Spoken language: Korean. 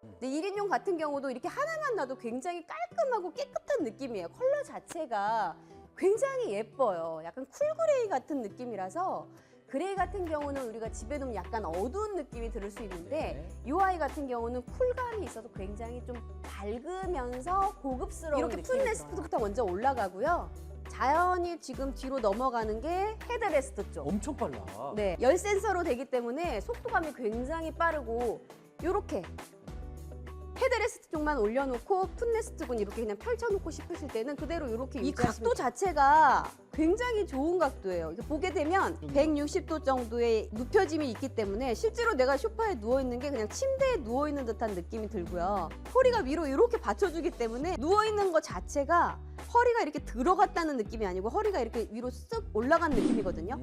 근데 1인용 같은 경우도 이렇게 하나만 놔도 굉장히 깔끔하고 깨끗한 느낌이에요. 컬러 자체가 굉장히 예뻐요. 약간 쿨그레이 같은 느낌이라서 그레이 같은 경우는 우리가 집에 두면 약간 어두운 느낌이 들을 수 있는데 이 아이 같은 경우는 쿨감이 있어서 굉장히 좀 밝으면서 고급스러운 이렇게 풋레스트부터 먼저 올라가고요. 자연히 지금 뒤로 넘어가는 게 헤드레스트 쪽. 엄청 빨라. 네, 열 센서로 되기 때문에 속도감이 굉장히 빠르고 요렇게 헤드레스트 쪽만 올려놓고 풋레스트군 이렇게 그냥 펼쳐놓고 싶으실 때는 그대로 이렇게 이 각도 자체가 굉장히 좋은 각도예요. 이렇게 보게 되면 160도 정도의 눕혀짐이 있기 때문에 실제로 내가 소파에 누워 있는 게 그냥 침대에 누워 있는 듯한 느낌이 들고요. 허리가 위로 이렇게 받쳐주기 때문에 누워 있는 것 자체가 허리가 이렇게 들어갔다는 느낌이 아니고 허리가 이렇게 위로 쓱 올라간 느낌이거든요.